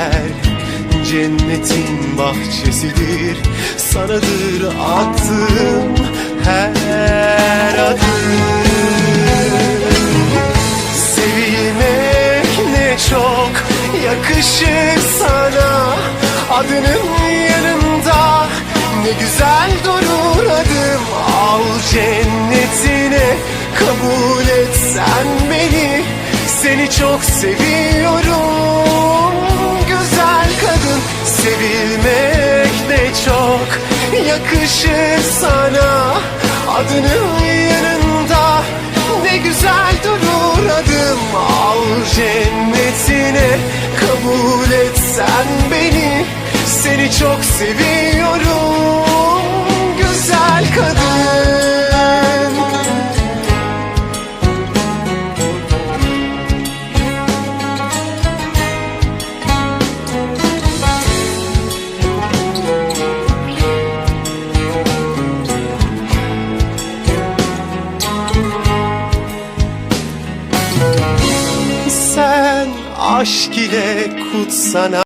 yer Cennetin bahçesidir. Sanadır attığım her adım. Sevilmek ne çok yakışır sana. Adının yanında ne güzel durur adım. Al cennetine kabul et sen beni. Seni çok seviyorum Sevilmek ne çok yakışır sana. Adının yanında ne güzel durur adım. Al cennetine kabul et sen beni. Seni çok seviyorum aşk ile kutsana